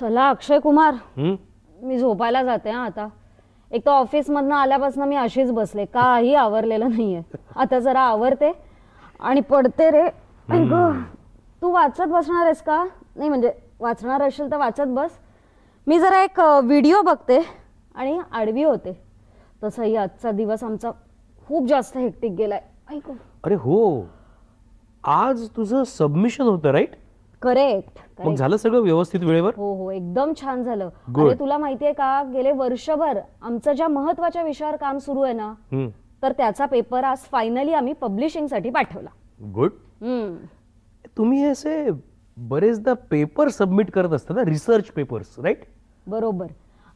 चला अक्षय कुमार. हं? मी झोपायला जाते हा आता. एक तर ऑफिस मधनं आल्यापासून मी अशीच बसले काही आवरलेलं नाहीये. आता जरा आवरते आणि पडते रे. आई गं. तू वाचत बसणार आहेस का? नाही म्हणजे वाचणार असेल तर वाचत बस. मी जरा एक व्हिडिओ बघते आणि आडवी होते. तसंही आजचा दिवस आमचा खूप जास्त हेक्टिक गेलाय. ऐक अरे हो. आज तुझं सबमिशन होतं राईट करेक्ट मग झालं सगळं व्यवस्थित वेळेवर? हो हो एकदम छान झालं. Good. आणि तुला माहितीये का गेले वर्षभर आमचं ज्या महत्त्वाच्या विषयावर काम सुरू आहे ना. तर त्याचा पेपर आज फायनली आम्ही पब्लिशिंगसाठी पाठवला. गुड हम्म. तुम्ही हे असे बरेचदा पेपर सबमिट करत असता ना रिसर्च पेपर्स राईट बरोबर.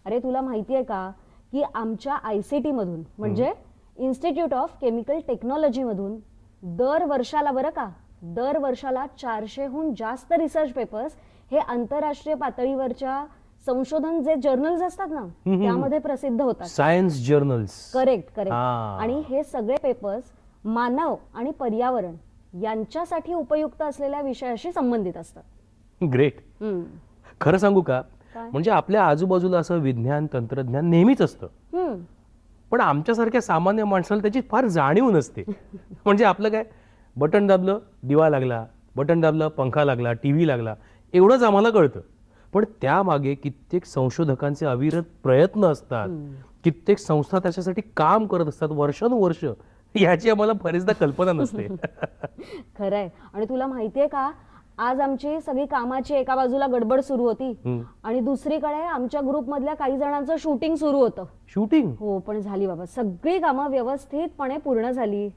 अरे तुला माहितीये का की आमच्या आय सी टी मधून म्हणजे इन्स्टिट्यूट ऑफ केमिकल टेक्नॉलॉजी मधून दर वर्षाला बरं का दर वर्षाला चारशेहून जास्त रिसर्च पेपर्स हे आंतरराष्ट्रीय पातळीवरच्या संशोधन जे जर्नल्स असतात ना त्यामध्ये प्रसिद्ध होतात. Science journals correct correct. आणि हे सगळे पेपर्स मानव आणि पर्यावरण यांच्यासाठी उपयुक्त असलेल्या विषयाशी संबंधित असतात. ग्रेट. खरं सांगू का? म्हणजे आपल्या आजूबाजूला असं विज्ञान तंत्रज्ञान नेहमीच असतं. पण आमच्यासारख्या सामान्य माणसाला त्याची फार जाणीव नसते. म्हणजे आपलं काय? बटन दाबलं दिवा लागला बटन दाबलं पंखा लागला टी व्ही लागला एवढंच आम्हाला कळतं. पण त्यामागे कित्येक संशोधकांचे अविरत प्रयत्न असतात. कित्येक संस्था त्याच्यासाठी काम करत असतात वर्षानुवर्ष. याची आम्हाला बरेचदा कल्पना नसते. खरंय. आणि तुला माहितीये का आज आमची सगळी कामाची एका बाजूला गडबड सुरू होती. आणि दुसरीकडे आमच्या ग्रुप मधल्या काही जणांचं शूटिंग सुरू होतं. शूटिंग? हो पण झाली बाबा. सगळी कामं व्यवस्थितपणे पूर्ण झाली.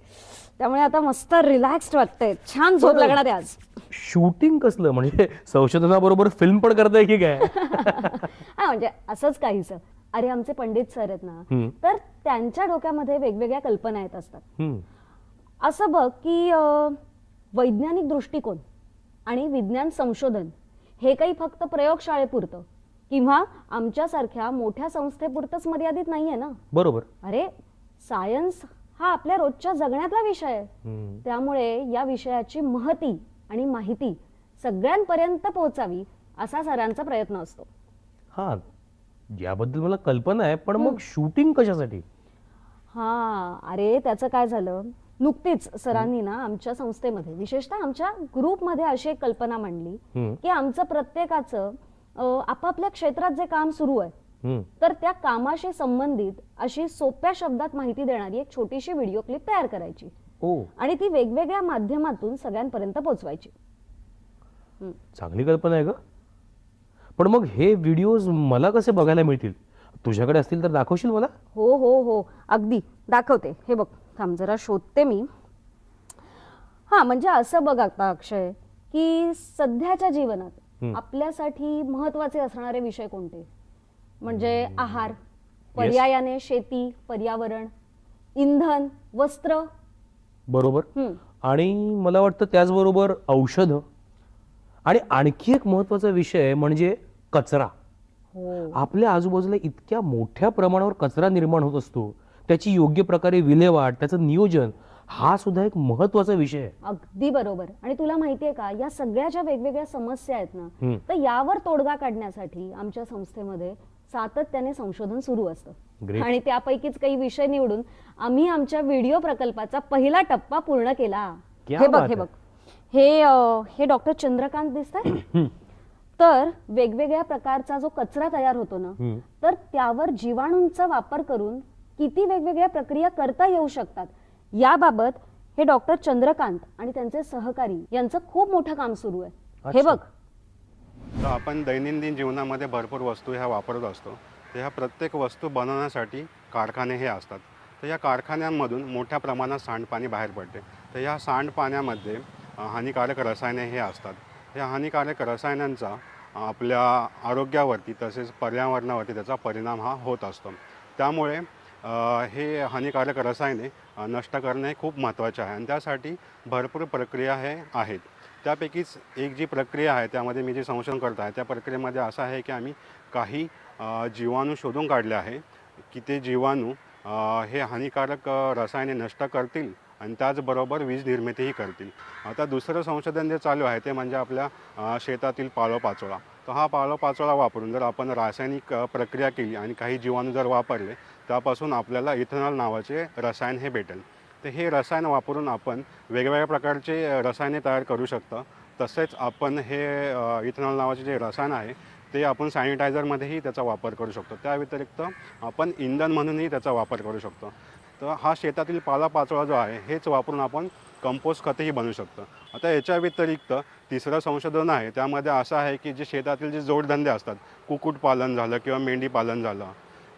त्यामुळे आता मस्त रिलॅक्स्ड वाटतंय. छान झोप बरं. लागणार आहे आज. शूटिंग कसलं? म्हणजे संशोधनाबरोबर फिल्म पण करताय की काय? हा म्हणजे असंच काहीच अरे आमचे पंडित सर आहेत ना. तर त्यांच्या डोक्यामध्ये वेगवेगळ्या कल्पना येत असतात. हम्म. असं बघ की अं, वैज्ञानिक दृष्टिकोन. आणि विज्ञान संशोधन हे काही फक्त प्रयोगशाळेपुरतं. किंवा आमच्यासारख्या मोठ्या संस्थेपुरतंच मर्यादित नाहीये ना? बरोबर. अरे सायन्स हा आपल्या रोजच्या जगण्यातला विषय आहे. त्यामुळे या विषयाची महती आणि माहिती सगळ्यांपर्यंत पोहोचावी असा सरांचा प्रयत्न असतो. हा याबद्दल मला कल्पना आहे पण मग शूटिंग कशासाठी? हा अरे त्याचं काय झालं? नुकतीच सरांनी ना आमच्या संस्थेमध्ये विशेषतः आमच्या ग्रुपमध्ये अशी एक कल्पना मांडली. की आमचं प्रत्येकाचं आपापल्या क्षेत्रात जे काम सुरू आहे. तर त्या कामाशी संबंधित अशी सोप्या शब्दात माहिती देणारी एक छोटीशी व्हिडिओ क्लिप तयार करायची. आणि ती वेगवेगळ्या माध्यमातून सगळ्यांपर्यंत पोहोचवायची चांगली कल्पना आहे ग. पण मग हे व्हिडिओज मला कसे बघायला मिळतील? तुझ्याकडे असतील तर दाखवशील मला? हो हो हो. अगदी. दाखवते. हे बघ. थांब जरा शोधते मी. हा म्हणजे असं बघ आता अक्षय की सध्याच्या जीवनात. आपल्यासाठी महत्त्वाचे असणारे विषय कोणते? म्हणजे आहार पर्यायाने शेती पर्यावरण इंधन वस्त्र. बरोबर. आणि मला वाटतं त्याचबरोबर औषधं. आणि आणखी एक महत्त्वाचा विषय म्हणजे कचरा. हो. आपल्या आजूबाजूला इतक्या मोठ्या प्रमाणावर कचरा निर्माण होत असतो. त्याची योग्य प्रकारे विल्हेवाट त्याचं नियोजन हा सुद्धा एक महत्त्वाचा विषय आहे अगदी बरोबर आणि तुला माहितीये का या सगळ्या ज्या वेगवेगळ्या समस्या आहेत ना. तर यावर तोडगा काढण्यासाठी आमच्या संस्थेमध्ये सातत्याने संशोधन सुरू असतं. आणि त्यापैकीच काही विषय निवडून आम्ही आमच्या व्हिडिओ प्रकल्पाचा पहिला टप्पा पूर्ण केला हे बघ हे. बघ हे हे डॉक्टर चंद्रकांत दिसत तर वेगवेगळ्या प्रकारचा जो कचरा तयार होतो ना. तर त्यावर जीवाणूंचा वापर करून किती वेगवेगळ्या प्रक्रिया करता येऊ शकतात? याबाबत हे डॉक्टर चंद्रकांत आणि त्यांचे सहकारी यांचं खूप मोठं काम सुरू आहे. हे. बघ. तर आपण दैनंदिन जीवनामध्ये भरपूर वस्तू ह्या वापरत असतो. तर ह्या प्रत्येक वस्तू बनवण्यासाठी कारखाने हे असतात. तर या कारखान्यांमधून मोठ्या प्रमाणात सांडपाणी बाहेर पडते. तर या सांडपाण्यामध्ये हानिकारक रसायने हे असतात. या हानिकारक रसायनांचा आपल्या आरोग्यावरती तसेच पर्यावरणावरती त्याचा परिणाम हा होत असतो. त्यामुळे हे हानिकारक रसायने नष्ट करणे हे खूप महत्त्वाचे आहे. आणि त्यासाठी भरपूर प्रक्रिया हे आहेत. त्यापैकीच एक जी प्रक्रिया आहे त्यामध्ये मी जे संशोधन करत आहे त्या प्रक्रियेमध्ये असं आहे की आम्ही काही जीवाणू शोधून काढले आहे की ते जीवाणू हे हानिकारक रसायने नष्ट करतील आणि त्याचबरोबर वीज निर्मितीही करतील. आता दुसरं संशोधन जे चालू आहे ते म्हणजे आपल्या शेतातील पालोपाचोळा. तर हा पालोपाचोळा वापरून जर आपण रासायनिक प्रक्रिया केली आणि काही जीवाणू जर वापरले त्यापासून आपल्याला इथेनॉल नावाचे रसायन हे भेटेल. तर हे रसायन वापरून आपण वेगवेगळ्या प्रकारचे रसायने तयार करू शकतो. तसेच आपण हे इथेनॉल नावाचे जे रसायन आहे ते आपण सॅनिटायझरमध्येही त्याचा वापर करू शकतो. त्या व्यतिरिक्त आपण इंधन म्हणूनही त्याचा वापर करू शकतो. तर हा शेतातील पालापाचोळा जो आहे हेच वापरून आपण कंपोस्ट खतही बनू शकतं. आता याच्या व्यतिरिक्त तिसरं संशोधन आहे त्यामध्ये असं आहे की जे शेतातील जे जोडधंदे असतात कुक्कुटपालन झालं किंवा मेंढीपालन झालं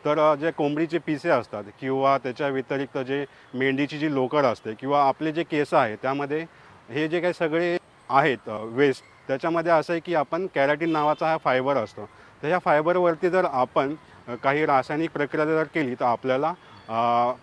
तर जे कोंबडीचे पिसे असतात किंवा त्याच्या व्यतिरिक्त जे मेंढीची जी लोकर असते किंवा आपले जे केस आहे त्यामध्ये हे जे काही सगळे आहेत वेस्ट त्याच्यामध्ये असं आहे की आपण कॅराटीन नावाचा हा फायबर असतो. तर ह्या फायबरवरती जर आपण काही रासायनिक प्रक्रिया जर केली तर आपल्याला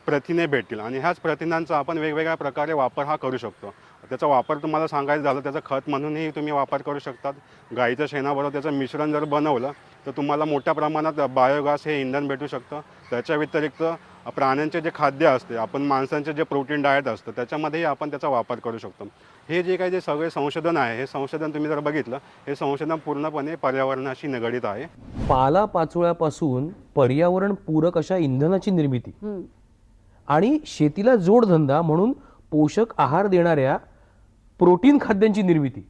प्रथिने भेटतील. आणि ह्याच प्रथिनांचा आपण वेगवेगळ्या प्रकारे वापर हा करू शकतो. त्याचा वापर तुम्हाला सांगायचं झालं त्याचं खत म्हणूनही तुम्ही वापर करू शकतात. गाईच्या शेणाबरोबर त्याचं मिश्रण जर बनवलं तर तुम्हाला मोठ्या प्रमाणात बायोगॅस हे इंधन भेटू शकतं. त्याच्या व्यतिरिक्त प्राण्यांचे जे खाद्य असते आपण माणसांचे जे प्रोटीन डाएट असतं त्याच्यामध्येही आपण त्याचा वापर करू शकतो. हे जे काही जे सगळे संशोधन आहे हे संशोधन तुम्ही जर बघितलं हे संशोधन पूर्णपणे पर्यावरणाशी निगडीत आहे. पाला पाचोळ्यापासून पर्यावरण पूरक अशा इंधनाची निर्मिती. आणि शेतीला जोडधंदा म्हणून पोषक आहार देणाऱ्या प्रोटीन खाद्यांची निर्मिती.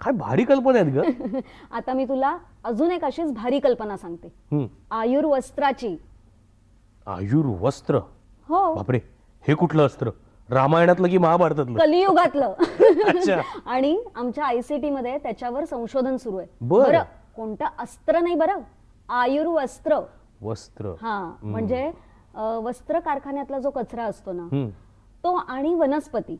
काय भारी कल्पना आहेत ग. आता मी तुला अजून एक अशीच भारी कल्पना सांगते. आयुर्वस्त्राची. आयुर्वस्त्र? हो. बापरे. हे कुठलं अस्त्र? रामायणातलं की महाभारतातलं? कलियुगातलं. अच्छा. आणि आमच्या आयसीटी मध्ये त्याच्यावर संशोधन सुरू आहे. बरं. कोणतं अस्त्र नाही बरं? आयुर्वस्त्र वस्त्र. हा म्हणजे अं, वस्त्र कारखान्यातला जो कचरा असतो ना हम्म. तो आणि वनस्पती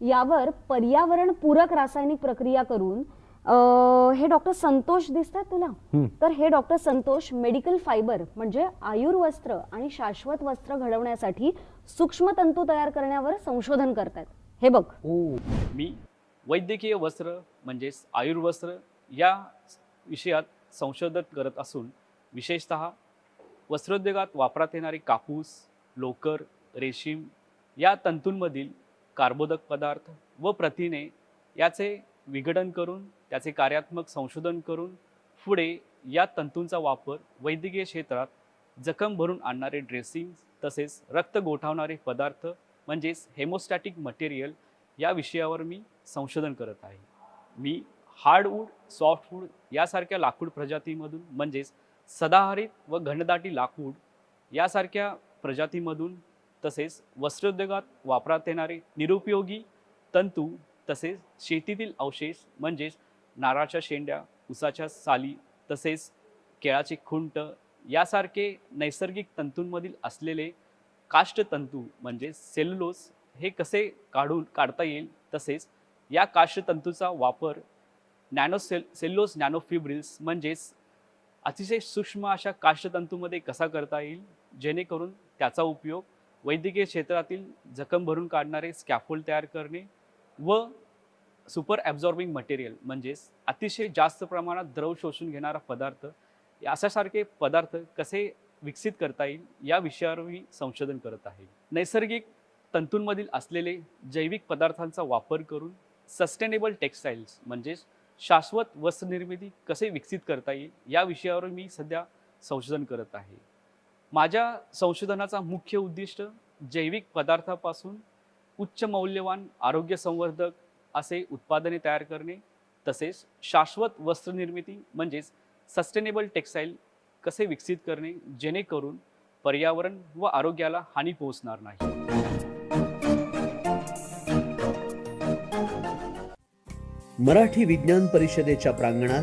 यावर पर्यावरण पूरक रासायनिक प्रक्रिया करून अं, हे डॉक्टर संतोष दिसतात तुला? हम्म. तर हे डॉक्टर संतोष मेडिकल फायबर म्हणजे आयुर्वस्त्र आणि शाश्वत वस्त्र घडवण्यासाठी सूक्ष्म तंतू तयार करण्यावर संशोधन करतात हे बघ. ओ. मी वैद्यकीय वस्त्र म्हणजेच आयुर्वस्त्र या विषयात संशोधन करत असून विशेषत वस्त्रोद्योगात वापरात येणारे कापूस लोकर रेशीम या तंतूंमधील कार्बोदक पदार्थ व प्रथिने याचे विघटन करून त्याचे कार्यात्मक संशोधन करून पुढे या तंतूंचा वापर वैद्यकीय क्षेत्रात जखम भरून आणणारे ड्रेसिंग तसेच रक्त गोठावणारे पदार्थ म्हणजेच हेमोस्टॅटिक मटेरियल या विषयावर मी संशोधन करत आहे. मी हार्डवूड सॉफ्टवूड यासारख्या लाकूड प्रजातीमधून म्हणजेच सदाहरित व घनदाटी लाकूड यासारख्या प्रजातीमधून तसेच वस्त्रोद्योगात वापरात येणारे निरुपयोगी तंतू तसेच शेतीतील अवशेष म्हणजेच नारळाच्या शेंड्या उसाच्या साली तसेच केळाचे खुंट यासारखे नैसर्गिक तंतूंमधील असलेले काष्टतंतू म्हणजे सेल्युलोज हे कसे काढून काढता येईल? तसेच या काष्टतंतूचा वापर नॅनो सेल सेल्युलोज नॅनोफिब्रिल्स म्हणजेच अतिशय सूक्ष्म अशा काष्टतंतूमध्ये कसा करता येईल? जेणेकरून त्याचा उपयोग वैद्यकीय क्षेत्रातील जखम भरून काढणारे स्कॅफोल्ड तयार करणे व सुपर ॲब्झॉर्बिंग मटेरियल म्हणजेच अतिशय जास्त प्रमाणात द्रव शोषून घेणारा पदार्थ अशासारखे पदार्थ कसे विकसित करता येईल या विषयावर मी संशोधन करत आहे. नैसर्गिक तंतूंमधील असलेले जैविक पदार्थांचा वापर करून सस्टेनेबल टेक्स्टाईल्स म्हणजेच शाश्वत वस्त्रनिर्मिती कसे विकसित करता येईल या विषयावर मी सध्या संशोधन करत आहे. माझ्या संशोधनाचा मुख्य उद्दिष्ट जैविक पदार्थापासून उच्च मौल्यवान आरोग्य संवर्धक असे उत्पादने तयार करणे तसेच शाश्वत वस्त्रनिर्मिती म्हणजेच सस्टेनेबल टेक्स्टाईल कसे विकसित करणे जेणेकरून पर्यावरण व आरोग्याला हानी पोहोचणार नाही. मराठी विज्ञान परिषदेच्या प्रांगणात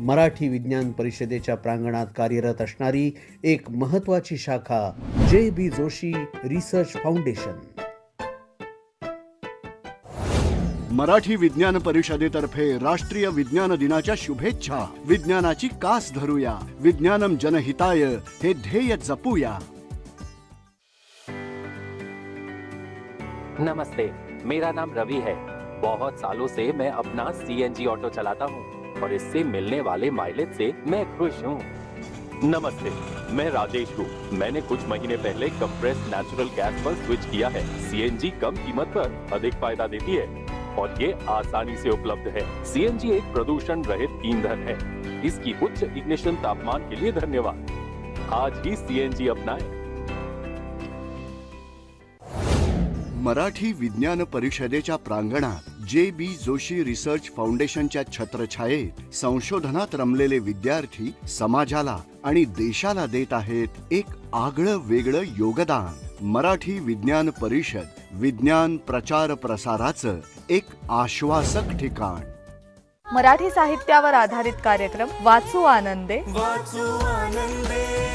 Marathi विज्ञान परिषदेच्या प्रांगणात कार्यरत असणारी एक महत्वाची शाखा J B Joshi research foundation. Marathi विज्ञान परिषदेतर्फे राष्ट्रीय विज्ञान दिनाच्या शुभेच्छा. विज्ञानाची कास धरूया. विज्ञानम जनहिताय हे ध्येय जपूया. नमस्ते मेरा नाम रवि है। बहुत सालों से मैं अपना सीएनजी ऑटो चलाता हूँ। और इससे मिलने वाले माइलेज से मैं खुश हूँ। नमस्ते, मैं राजेश हूँ। मैंने कुछ महीने पहले कंप्रेस नेचुरल गैस पर स्विच किया है। सीएनजी कम कीमत पर अधिक फ़ायदा देती है और ये आसानी से उपलब्ध है। सीएनजी एक प्रदूषण रहित ईंधन है। इसकी उच्च इग्निशन तापमान के लिए धन्यवाद। आज ही सीएनजी अपनाएँ। मराठी विज्ञान परिषदेच्या प्रांगणात जे बी जोशी रिसर्च फाउंडेशनच्या छत्रछायेत संशोधनात रमलेले विद्यार्थी समाजाला आणि देशाला देत आहेत एक आगळं वेगळं योगदान. मराठी विज्ञान परिषद विज्ञान प्रचार प्रसाराचं एक आश्वासक ठिकाण. मराठी साहित्यावर आधारित कार्यक्रम वाचू आनंदे. वाचू आनंदे.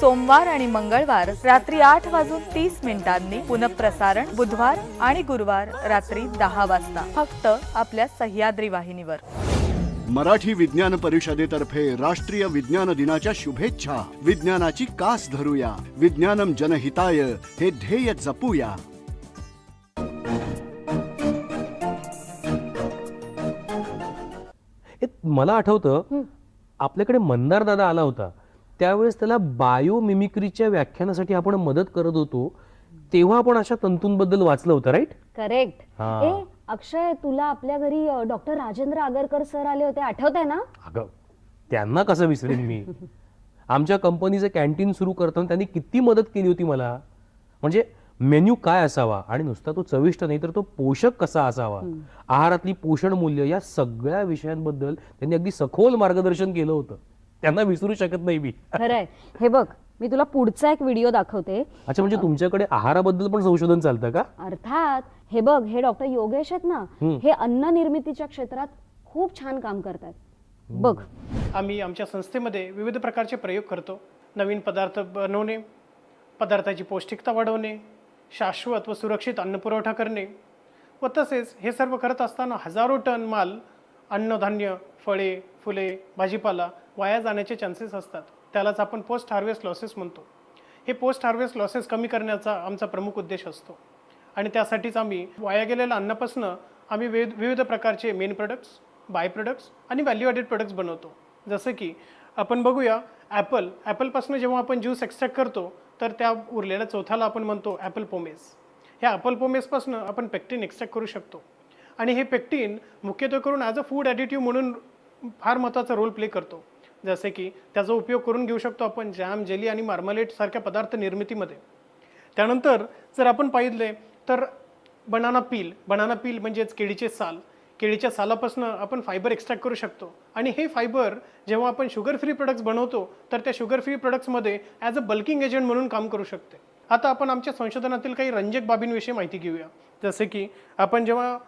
सोमवार आणि मंगळवार रात्री आठ वाजून तीस मिनिटांनी पुनःप्रसारण बुधवार आणि गुरुवार रात्री दहा वाजता. फक्त आपल्या सह्याद्री वाहिनीवर. मराठी विज्ञान परिषदेतर्फे राष्ट्रीय विज्ञान दिनाच्या शुभेच्छा. विज्ञानाची कास धरूया. विज्ञानम जनहिताय हे ध्येय जपूया. मला आठवतं आपल्याकडे मंदार दादा आला होता त्यावेळेस त्याला बायो मिमिक्रीच्या व्याख्यानासाठी आपण मदत करत होतो तेव्हा आपण अशा तंतूंबद्दल वाचलं होतं राईट करेक्ट. ए अक्षय तुला आपल्या घरी डॉक्टर राजेंद्र आगरकर सर आले होते आठवत आहे ना? अगं त्यांना कसं विसरेन मी? आमच्या कंपनीचं कॅन्टीन सुरू करताना त्यांनी किती मदत केली होती मला. म्हणजे मेन्यू काय असावा आणि नुसता तो चविष्ट नाही तर तो पोषक कसा असावा? आहारातली पोषण मूल्य या सगळ्या विषयांबद्दल त्यांनी अगदी सखोल मार्गदर्शन केलं होतं. त्यांना विसरू शकत नाही मी. खरंय. हे बघ मी तुला पुढचा एक व्हिडिओ दाखवते. अच्छा म्हणजे तुमच्याकडे आहाराबद्दल पण संशोधन चालतं का? अर्थात हे बघ हे डॉक्टर योगेश आहेत ना हे अन्न निर्मितीच्या क्षेत्रात खूप छान काम करतात. बघ. आम्ही आमच्या संस्थेमध्ये विविध प्रकारचे प्रयोग करतो. नवीन पदार्थ बनवणे पदार्थाची पौष्टिकता वाढवणे शाश्वत व सुरक्षित अन्नपुरवठा करणे व तसेच हे सर्व करत असताना हजारो टन माल अन्नधान्य फळे फुले भाजीपाला वाया जाण्याचे चान्सेस असतात. त्यालाच आपण पोस्ट हार्वेस्ट लॉसेस म्हणतो. हे पोस्ट हार्वेस्ट लॉसेस कमी करण्याचा आमचा प्रमुख उद्देश असतो. आणि त्यासाठीच आम्ही वाया गेलेल्या अन्नापासून आम्ही विविध विविध प्रकारचे मेन प्रोडक्ट्स बाय प्रोडक्ट्स आणि व्हॅल्यू ॲडेड प्रोडक्ट्स बनवतो. जसं की आपण बघूया ॲपल ॲपलपासून जेव्हा आपण ज्यूस एक्स्ट्रॅक्ट करतो तर त्या उरलेल्या चौथ्याला आपण म्हणतो ॲपल पोमेस ह्या ॲपल पोमेसपासून आपण पेक्टिन एक्स्ट्रॅक्ट करू शकतो. आणि हे पेक्टिन मुख्यत्वे करून ॲज अ फूड ॲडिटिव्ह म्हणून फार महत्त्वाचा रोल प्ले करतो. जसे की त्याचा उपयोग करून घेऊ शकतो आपण जॅम जेली आणि मार्मलेट सारख्या पदार्थ निर्मितीमध्ये. त्यानंतर जर आपण पाहिलं तर बनाना पील बनाना पील म्हणजेच केळीचे साल. केळीच्या सालापासून आपण फायबर एक्स्ट्रॅक्ट करू शकतो. आणि हे फायबर जेव्हा आपण शुगर फ्री प्रोडक्ट्स बनवतो तर त्या शुगर फ्री प्रोडक्ट्समध्ये ॲज अ बल्किंग एजंट म्हणून काम करू शकते. आता आपण आमच्या संशोधनातील काही रंजक बाबींविषयी माहिती घेऊया. जसे की आपण जेव्हा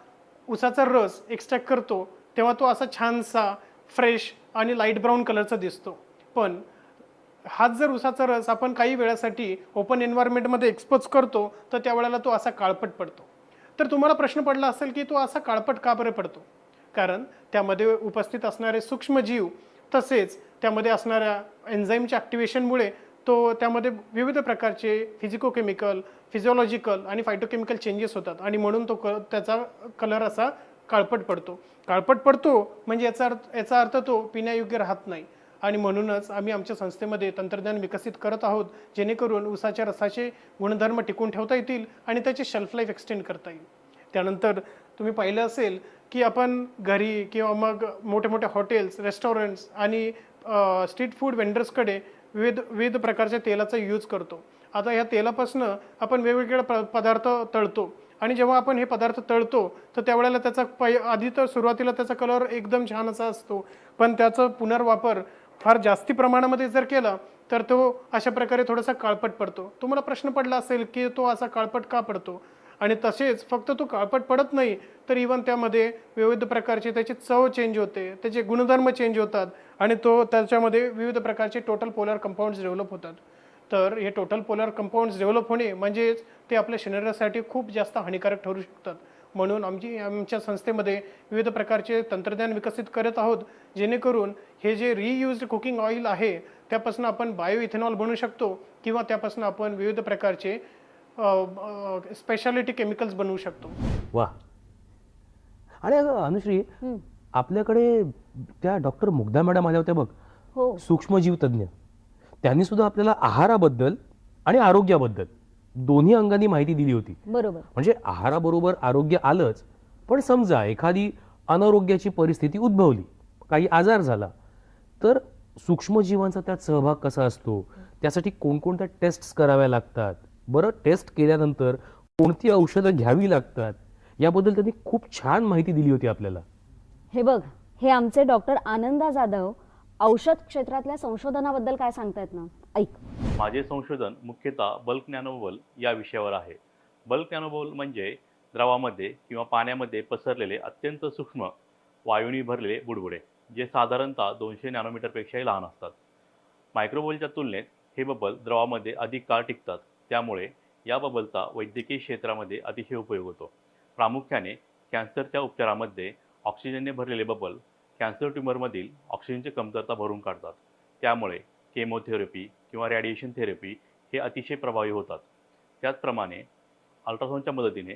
उसाचा रस एक्स्ट्रॅक्ट करतो तेव्हा तो असा छानसा फ्रेश आणि लाइट ब्राऊन कलरचा दिसतो. पण हाच जर उसाचा रस आपण काही वेळासाठी ओपन एन्व्हायरमेंटमध्ये एक्सपोज करतो तर त्यावेळेला तो असा काळपट पडतो. तर तुम्हाला प्रश्न पडला असेल की तो असा काळपट का बरं पडतो? कारण त्यामध्ये उपस्थित असणारे सूक्ष्मजीव तसेच त्यामध्ये असणाऱ्या एन्झाईमच्या ॲक्टिवेशनमुळे तो त्यामध्ये विविध प्रकारचे फिजिकोकेमिकल फिजिओलॉजिकल आणि फायटोकेमिकल चेंजेस होतात. आणि म्हणून तो क त्याचा कलर असा काळपट पडतो. काळपट पडतो म्हणजे याचा अर्थ याचा अर्थ तो पिण्यायोग्य राहत नाही. आणि म्हणूनच आम्ही आमच्या संस्थेमध्ये तंत्रज्ञान विकसित करत आहोत जेणेकरून उसाच्या रसाचे गुणधर्म टिकून ठेवता येतील आणि त्याची शेल्फ लाईफ एक्सटेंड करता येईल. त्यानंतर तुम्ही पाहिलं असेल की आपण घरी किंवा मग मोठे मोठे हॉटेल्स रेस्टॉरंट्स आणि स्ट्रीट फूड वेंडर्सकडे विविध विविध प्रकारच्या तेलाचा यूज करतो. आता ह्या तेलापासून आपण वेगवेगळे प पदार्थ तळतो आणि जेव्हा आपण हे पदार्थ तळतो तर त्यावेळेला त्याचा पै आधी तर सुरुवातीला त्याचा कलर एकदम छान असा असतो. पण त्याचा पुनर्वापर फार जास्ती प्रमाणामध्ये जर केलं तर तो अशा प्रकारे थोडासा काळपट पडतो. तुम्हाला प्रश्न पडला असेल की तो असा काळपट का पडतो? आणि तसेच फक्त तो काळपट पडत नाही तर इवन त्यामध्ये विविध प्रकारचे त्याची चव चेंज होते त्याचे गुणधर्म चेंज होतात आणि तो त्याच्यामध्ये विविध प्रकारचे टोटल पोलर कंपाऊंड्स डेव्हलप होतात. तर हे टोटल पोलर कंपाऊंड्स डेव्हलप होणे म्हणजेच ते आपल्या शरीरासाठी खूप जास्त हानिकारक ठरू शकतात. म्हणून आमची आमच्या संस्थेमध्ये विविध प्रकारचे तंत्रज्ञान विकसित करत आहोत जेणेकरून हे जे रियूज्ड कुकिंग ऑइल आहे त्यापासून आपण बायो इथेनॉल बनवू शकतो किंवा त्यापासून आपण विविध प्रकारचे स्पेशालिटी केमिकल्स बनवू शकतो. वा. आणि अगं अनुश्री. आपल्याकडे त्या डॉक्टर मुग्धा मॅडम आल्या होत्या बघ. हो. सूक्ष्मजीव तज्ज्ञ त्यांनी सुद्धा आपल्याला आहाराबद्दल आणि आरोग्याबद्दल दोन्ही अंगांनी माहिती दिली होती. बरोबर. म्हणजे आहाराबरोबर आरोग्य आलंच पण समजा एखादी अनारोग्याची परिस्थिती उद्भवली काही आजार झाला तर सूक्ष्मजीवांचा त्यात सहभाग कसा असतो? त्यासाठी कोणकोणत्या टेस्ट्स कराव्या लागतात? बरं टेस्ट केल्यानंतर कोणती औषधं घ्यावी लागतात? याबद्दल त्यांनी खूप छान माहिती दिली होती आपल्याला. हे बघ हे आमचे डॉक्टर आनंदा जाधव औषध क्षेत्रातल्या संशोधनाबद्दल काय सांगतायत ना? ऐक. माझे संशोधन मुख्यतः बल्क नॅनोबल या विषयावर आहे. बल्क नॅनोबल म्हणजे द्रवामध्ये किंवा पाण्यामध्ये पसरलेले अत्यंत सूक्ष्म वायूनी भरलेले बुडबुडे जे साधारणतः दोनशे नॅनोमीटरपेक्षाही लहान असतात. मायक्रोबोलच्या तुलनेत हे बबल द्रवामध्ये अधिक काळ टिकतात. त्यामुळे या बबलचा वैद्यकीय क्षेत्रामध्ये अतिशय उपयोग होतो. प्रामुख्याने कॅन्सरच्या उपचारामध्ये ऑक्सिजनने भरलेले बबल कॅन्सर ट्युमरमधील ऑक्सिजनची कमतरता भरून काढतात. त्यामुळे केमोथेरपी किंवा रॅडिएशन थेरपी हे अतिशय प्रभावी होतात. त्याचप्रमाणे अल्ट्रासाऊंडच्या मदतीने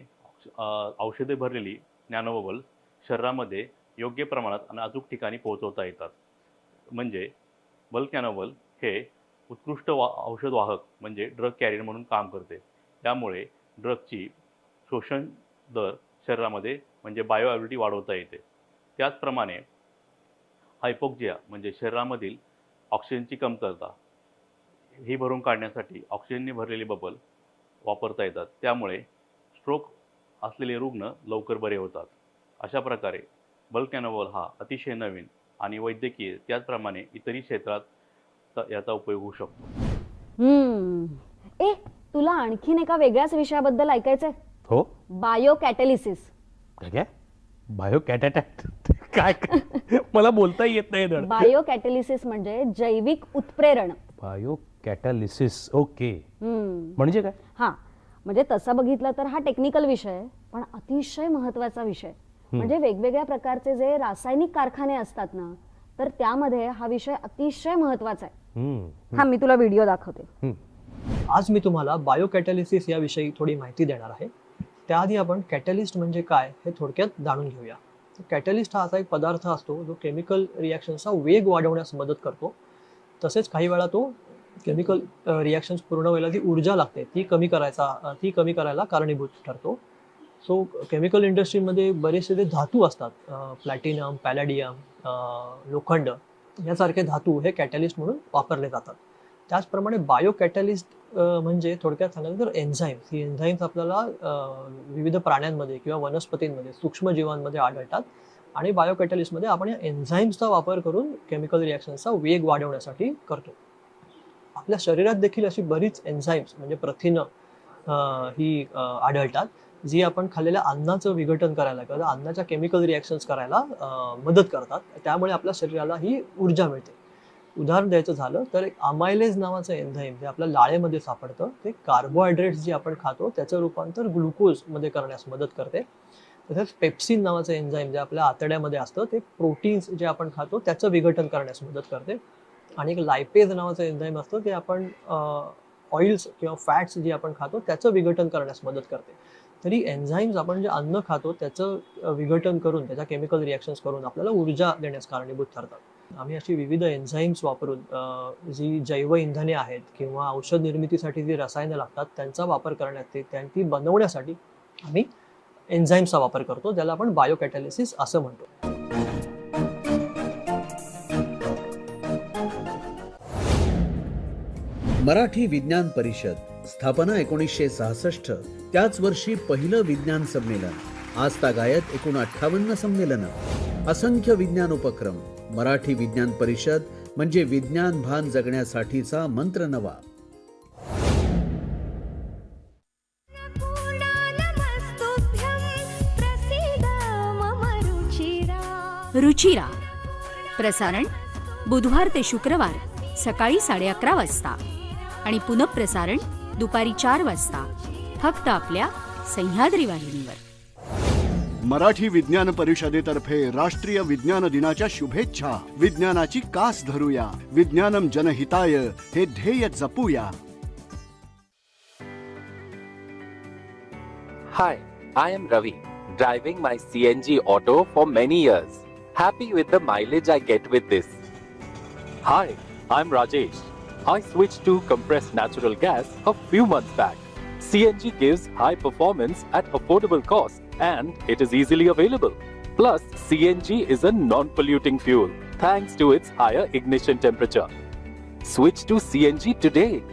औषधे भरलेली नॅनोबबल शरीरामध्ये योग्य प्रमाणात आणि अचूक ठिकाणी पोहोचवता येतात. म्हणजे बल्क नॅनोबल हे उत्कृष्ट वा औषध वाहक म्हणजे ड्रग कॅरियर म्हणून काम करते. त्यामुळे ड्रगची शोषण दर शरीरामध्ये म्हणजे बायोॲबिलिटी वाढवता येते. त्याचप्रमाणे हायपोक्जिया म्हणजे शरीरामधील ऑक्सिजनची कमतरता ही भरून काढण्यासाठी ऑक्सिजनने भरलेले बबल वापरता येतात. त्यामुळे स्ट्रोक असलेले रुग्ण लवकर बरे होतात. अशा प्रकारे बल्क कॅनोबॉल हा अतिशय नवीन आणि वैद्यकीय त्याचप्रमाणे इतरही क्षेत्रात याचा उपयोग होऊ शकतो. हम्म. ए तुला आणखीन एका वेगळ्याच विषयाबद्दल ऐकायचंय? हो. बायो कॅटलिसिस काय काय? बायो कॅटॅटॅक्ट काय काय? मला बोलता येत नाही धड. बायो कॅटलिसिस म्हणजे जैविक उत्प्रेरण. Bio कॅटॅलिसिस okay. हम्म. म्हणजे काय? हा म्हणजे तसं बघितलं तर हा टेक्निकल विषय आहे, पण अतिशय महत्त्वाचा विषय. म्हणजे वेगवेगळ्या प्रकारचे जे रासायनिक कारखाने असतात ना तर त्यामध्ये हा विषय अतिशय महत्त्वाचा आहे. हम्म, हा मी तुला व्हिडिओ दाखवते. आज मी तुम्हाला बायोकॅटॅलिसिस याविषयी थोडी माहिती देणार आहे. त्याआधी आपण कॅटॅलिस्ट म्हणजे काय हे थोडक्यात जाणून घेऊया. कॅटॅलिस्ट हा असा एक पदार्थ असतो जो केमिकल रिॲक्शनचा वेग वाढवण्यास मदत करतो. तसेच काही वेळा तो केमिकल रिॲक्शन्स पूर्ण व्हायला जी ऊर्जा लागते ती कमी करायचा ती कमी करायला कारणीभूत ठरतो. सो केमिकल इंडस्ट्रीमध्ये बरेचसे जे धातू असतात प्लॅटिनम पॅलॅडियम लोखंड यासारखे धातू हे कॅटॅलिस्ट म्हणून वापरले जातात. त्याचप्रमाणे बायोकॅटलिस्ट म्हणजे थोडक्यात सांगायचं तर एन्झाईम्स ही एन्झाईम्स आपल्याला विविध प्राण्यांमध्ये किंवा वनस्पतींमध्ये सूक्ष्मजीवांमध्ये आढळतात. आणि बायो कॅटॅलिस्टमध्ये आपण या एन्झाईम्सचा वापर करून केमिकल रिॲक्शनचा वेग वाढवण्यासाठी करतो. आपल्या शरीरात देखील अशी बरीच एन्झाईम्स म्हणजे प्रथिनं ही आढळतात जी आपण खाल्लेल्या अन्नाचं विघटन करायला किंवा अन्नाच्या केमिकल रिॲक्शन्स करायला मदत करतात. त्यामुळे आपल्या शरीराला ही ऊर्जा मिळते. उदाहरण द्यायचं झालं तर एक अमायलेज नावाचं एन्झाईम जे आपल्या लाळेमध्ये सापडतं ते कार्बोहायड्रेट्स जे आपण खातो त्याचं रूपांतर ग्लुकोजमध्ये करण्यास मदत करते. तसंच पेप्सिन नावाचं एन्झाईम जे आपल्या आतड्यामध्ये असतं ते प्रोटीन्स जे आपण खातो त्याचं विघटन करण्यास मदत करते. आणि एक लायपेज नावाचं एन्झाईम असतं ते आपण ऑइल्स किंवा फॅट्स जे आपण खातो त्याचं विघटन करण्यास मदत करते. तरी एन्झाईम्स आपण जे अन्न खातो त्याचं विघटन करून त्याच्या केमिकल रिॲक्शन्स करून आपल्याला ऊर्जा देण्यास कारणीभूत ठरतात. आम्ही अशी विविध एन्झाईम्स वापरून जी जैव इंधने आहेत किंवा औषध निर्मितीसाठी जी रसायनं लागतात त्यांचा वापर करण्यात ते त्या- ती बनवण्यासाठी आम्ही एन्झाईम्सचा वापर करतो ज्याला आपण बायोकॅटॅलिसिस असं म्हणतो. मराठी विज्ञान परिषद स्थापना एकोणीसशे सहासष्ट त्याच वर्षी पहिलं विज्ञान संमेलन. आज तागायत एकूण अठ्ठावन्न संमेलन. असंख्य विज्ञान उपक्रम. मराठी विज्ञान परिषद म्हणजे विज्ञान भान जगण्यासाठीचा मंत्र नवा. रुचिरा. प्रसारण बुधवार ते शुक्रवार सकाळी साडे अकरा वाजता आणि पुनःप्रसारण दुपारी चार वाजता. फक्त आपल्या सह्याद्री वाहिनीवर. मराठी विज्ञान परिषदेतर्फे राष्ट्रीय विज्ञान दिनाच्या शुभेच्छा विज्ञानाची कास धरूया विज्ञानम जनहिताय हे ध्येय जपूया Hi, I am Ravi, driving my CNG auto for many years. Happy with the mileage I get with this. Hi, I'm Rajesh. I switched to compressed natural gas a few months back. CNG gives high performance at affordable cost and it is easily available. Plus, CNG is a non polluting fuel thanks to its higher ignition temperature. Switch to CNG today.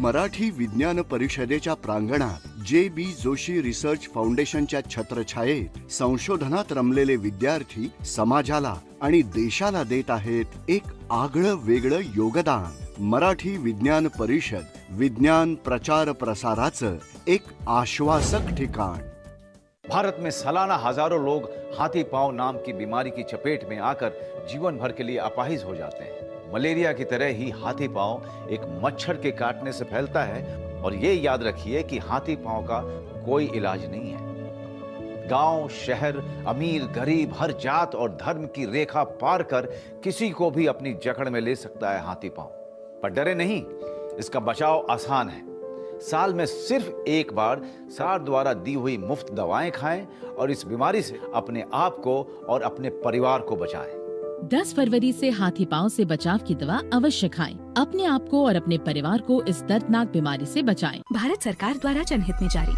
Marathi विज्ञान परिषदेच्या प्रांगणात जे B Joshi research फाउंडेशनच्या छत्रछायेत संशोधनात रमलेले विद्यार्थी समाजाला आणि देशाला देत आहेत एक आगळं वेगळं योगदान मराठी विज्ञान परिषद विज्ञान प्रचार प्रसाराचं एक आश्वासक ठिकाण. भारत में सालाना हज़ारों लोग हाथी पाँव नाम की बीमारी की चपेट में आकर जीवन भर के लिए अपाहिज हो जाते हैं। मलेरिया की तरह ही हाथी पाँव एक मच्छर के काटने से फैलता है और ये याद रखिए कि हाथी पाँव का कोई इलाज नहीं है। गाँव, शहर, अमीर, गरीब, हर जात और धर्म की रेखा पार कर किसी को भी अपनी जकड़ में ले सकता है हाथी पाँव। पर डरे नहीं इसका बचाव आसान है साल में सिर्फ़ एक बार सार द्वारा दी हुई मुफ़्त दवाएँ खाएँ और इस बीमारी से अपने आप को और अपने परिवार को बचाएँ 10 फरवरी से हाथी पाँव से बचाव की दवा अवश्य खाएँ। अपने आप को और अपने परिवार को इस दर्दनाक बीमारी से बचाएँ। भारत सरकार द्वारा जनहित में जारी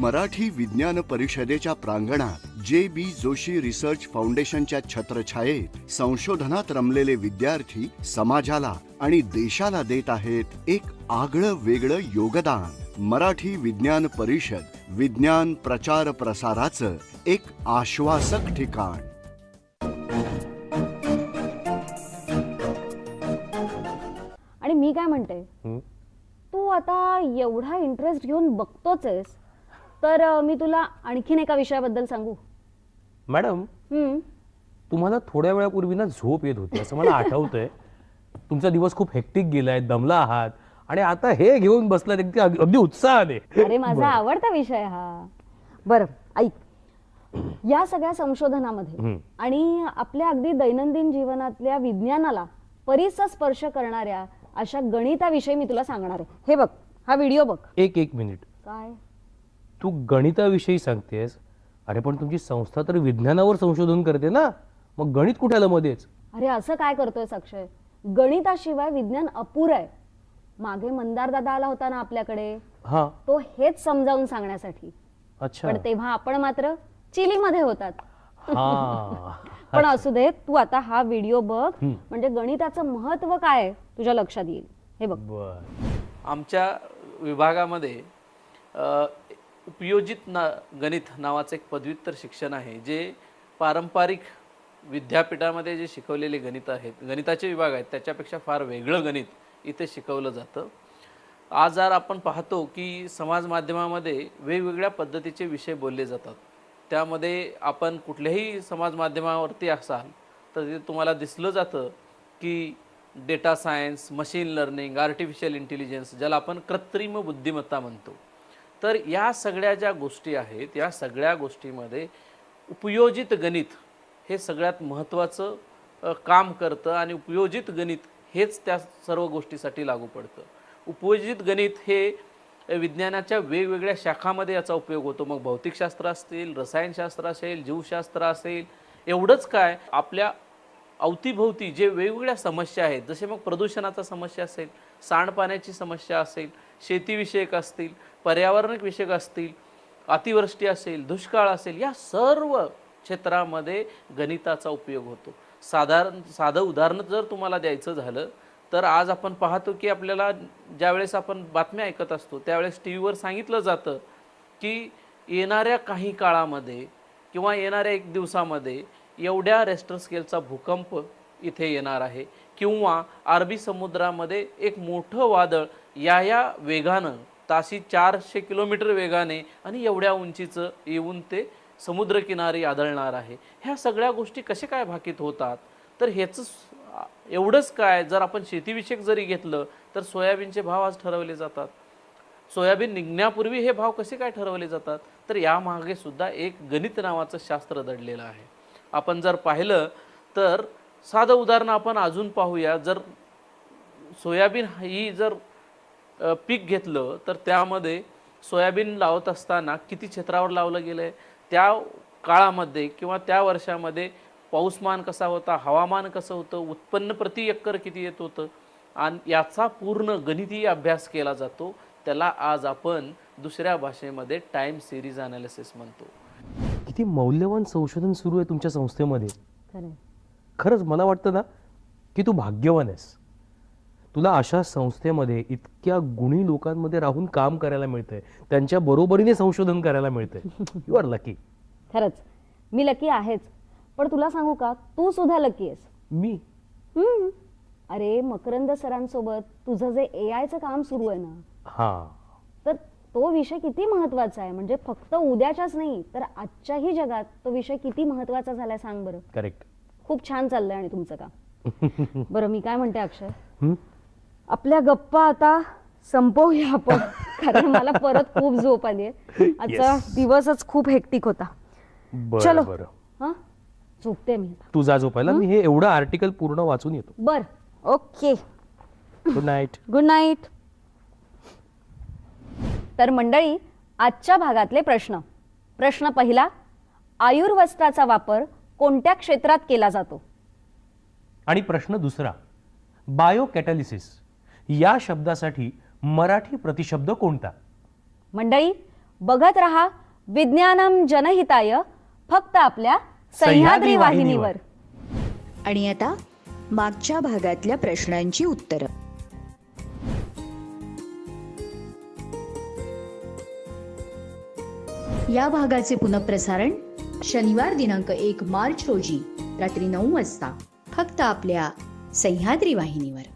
मराठी विज्ञान परिषदेच्या प्रांगणात जे बी जोशी रिसर्च फाउंडेशनच्या छत्रछायेत संशोधनात रमलेले विद्यार्थी समाजाला आणि देशाला देत आहेत एक आगळं वेगळं योगदान. मराठी विज्ञान परिषद विज्ञान प्रचार प्रसाराचं एक आश्वासक ठिकाण. आणि मी काय म्हणते? तू आता एवढा इंटरेस्ट घेऊन बघतोच आहेस तर मी तुला आणखीन एका विषयाबद्दल सांगू. मॅडम. तुम्हाला थोड्या वेळापूर्वी ना झोप येत होती असं मला आठवतंय. तुमचा दिवस खूप हेक्टिक गेलाय दमला आहात. आणि आता हे घेऊन बसलात अगदी अगदी उत्साहाने. अरे माझा आवडता विषय हा. बरं ऐक. या सगळ्या संशोधनामध्ये. आणि आपल्या अगदी दैनंदिन जीवनातल्या विज्ञानाला परिसर स्पर्श करणाऱ्या अशा गणिताविषयी मी तुला सांगणार आहे. हे बघ हा व्हिडिओ बघ. एक एक मिनिट. काय? तू गणिताविषयी सांगतेस? अरे पण तुमची संस्था तर विज्ञानावर संशोधन करते ना. मग गणित कुठे आलं मध्येच अरे असं काय करतोय अक्षय? गणिताशिवाय विज्ञान अपुर आहे. मागे मंदार दादा आला होता ना आपल्याकडे. हा. तो हेच समजावून सांगण्यासाठी. अच्छा. पण तेव्हा आपण मात्र चिलीमध्ये होतात. हा. पण असू दे तू आता हा व्हिडिओ बघ. म्हणजे गणिताचं महत्त्व काय आहे तुझ्या लक्षात येईल. हे बघ. बर. आमच्या विभागामध्ये अ, उपयोजित ना गणित नावाचं एक पदव्युत्तर शिक्षण आहे जे पारंपरिक विद्यापीठामध्ये जे शिकवलेले गणित आहेत गणिताचे विभाग आहेत त्याच्यापेक्षा फार वेगळं गणित इथे शिकवलं जातं. आज जर आपण पाहतो की समाज माध्यमामध्ये वेगवेगळ्या पद्धतीचे विषय बोलले जातात त्यामध्ये आपण कुठल्याही समाज माध्यमावरती असाल तर तिथे तुम्हाला दिसलं जातं की data science machine learning artificial intelligence ज्याला आपण कृत्रिम बुद्धिमत्ता म्हणतो. तर या सगळ्या ज्या गोष्टी आहेत या सगळ्या गोष्टीमध्ये उपयोजित गणित हे सगळ्यात महत्त्वाचं काम करतं आणि उपयोजित गणित हेच त्या सर्व गोष्टीसाठी लागू पडतं. उपयोजित गणित हे विज्ञानाच्या वेगवेगळ्या शाखामध्ये याचा उपयोग होतो. मग भौतिकशास्त्र असतील रसायनशास्त्र असेल जीवशास्त्र असेल एवढंच काय आपल्या अवतीभोवती जे वेगवेगळ्या समस्या आहेत जसे मग प्रदूषणाचा समस्या असेल सांडपाण्याची समस्या असेल शेतीविषयक असतील पर्यावरण विषयक असतील अतिवृष्टी असेल दुष्काळ असेल या सर्व क्षेत्रामध्ये गणिताचा उपयोग होतो. साधारण साधं उदाहरण जर तुम्हाला द्यायचं झालं तर आज आपण पाहतो की आपल्याला ज्यावेळेस आपण बातम्या ऐकत असतो त्यावेळेस टी व्हीवर सांगितलं जातं की येणाऱ्या काही काळामध्ये किंवा येणाऱ्या एक दिवसामध्ये एवढ्या रेस्टर स्केलचा भूकंप इथे येणार आहे किंवा अरबी समुद्रामध्ये एक मोठं वादळ या या वेगानं ताशी चारशे किलोमीटर वेगाने आणि एवढ्या उंचीचं येऊन ते समुद्रकिनारी आदळणार आहे. ह्या सगळ्या गोष्टी कसे काय भाकीत होतात? तर ह्याचं एवढंच काय जर आपण शेतीविषयक जरी घेतलं तर सोयाबीनचे भाव आज ठरवले जातात. सोयाबीन निघण्यापूर्वी हे भाव कसे काय ठरवले जातात? तर यामागे सुद्धा एक गणित नावाचं शास्त्र दडलेलं आहे. आपण जर पाहिलं तर साधं उदाहरण आपण अजून पाहूया. जर सोयाबीन ही जर पीक घेतलं तर त्यामध्ये सोयाबीन लावत असताना किती क्षेत्रावर लावलं गेलं आहे त्या काळामध्ये किंवा त्या वर्षामध्ये पाऊसमान कसा होता हवामान कसं होतं उत्पन्न प्रति एकर किती येत होतं? आणि याचा पूर्ण गणितीय अभ्यास केला जातो. त्याला आज आपण दुसऱ्या भाषेमध्ये टाईम सिरीज अनालिसिस म्हणतो. किती मौल्यवान संशोधन सुरू आहे तुमच्या संस्थेमध्ये? खरंच मला वाटतं ना की तू भाग्यवान आहेस. तुला अशा संस्थेमध्ये इतक्या गुणी लोकांमध्ये राहून काम करायला मिळतंय. त्यांच्या बरोबरीने संशोधन करायला मिळतंय. यू आर लकी खरंच. मी लकी आहेच. पण तुला सांगू का? तू सुद्धा लकी आहेस. मी? हम्म. अरे मकरंद सरांसोबत तुझं जे ए आयचं काम सुरू आहे ना हां. तर तो विषय किती महत्त्वाचा आहे? म्हणजे फक्त उद्याच्याच नाही तर आजच्याही जगात तो विषय किती महत्त्वाचा झालाय सांग बरं. करेक्ट खूप छान चाललंय आणि तुमचं काम. बरं मी काय म्हणते अक्षय? आपल्या गप्पा आता संपवूया आपण. कारण मला परत खूप झोप आली आहे. आजचा. दिवसच खूप हेक्टिक होता. चलो. हा? झोपते मी तू जा झोपायला. मी हे एवढं आर्टिकल पूर्ण वाचून येतो. बर. Okay. Good night good night तर मंडळी आजच्या भागातले प्रश्न. प्रश्न पहिला आयुर्वस्त्राचा वापर कोणत्या क्षेत्रात केला जातो? आणि प्रश्न दुसरा बायो कॅटॅलिसिस या शब्दासाठी मराठी प्रतिशब्द कोणता? मंडळी बघत रहा विज्ञानम जनहिताय फक्त आपल्या सह्याद्री वाहिनीवर. आणि आता मागच्या भागातल्या प्रश्नांची उत्तरं. या भागाचे पुनःप्रसारण शनिवार दिनांक एक मार्च रोजी रात्री नऊ वाजता फक्त आपल्या सह्याद्री वाहिनीवर.